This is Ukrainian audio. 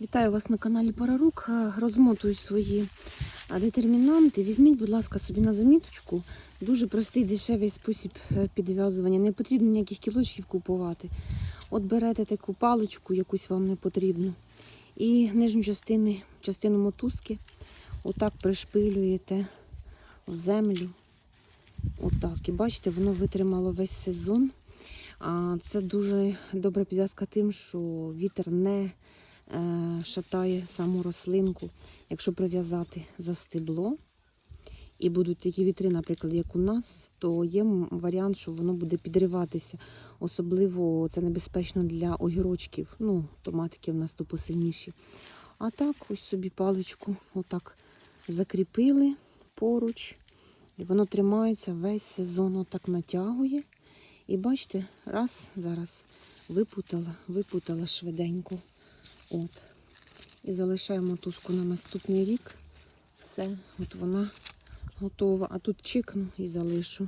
Вітаю вас на каналі Парарук. Е, Розмотую свої е, детермінанти. Візьміть, будь ласка, собі на заміточку. Дуже простий дешевий спосіб е, підв'язування. Не потрібно ніяких кілочків купувати. От берете таку паличку, якусь вам не потрібну. І нижню частину, частину мотузки отак пришпилюєте в землю. Отак. І бачите, воно витримало весь сезон. Це дуже добра підв'язка тим, що вітер не шатає саму рослинку. Якщо прив'язати за стебло, і будуть такі вітри, наприклад, як у нас, то є варіант, що воно буде підриватися. Особливо це небезпечно для огірочків. Ну, томатики в нас то посильніші. А так, ось собі паличку отак закріпили поруч. І воно тримається весь сезон, отак натягує. І бачите, раз зараз випутала, випутала швиденько. От. І залишаємо туску на наступний рік. Все, от вона готова. А тут чекну і залишу.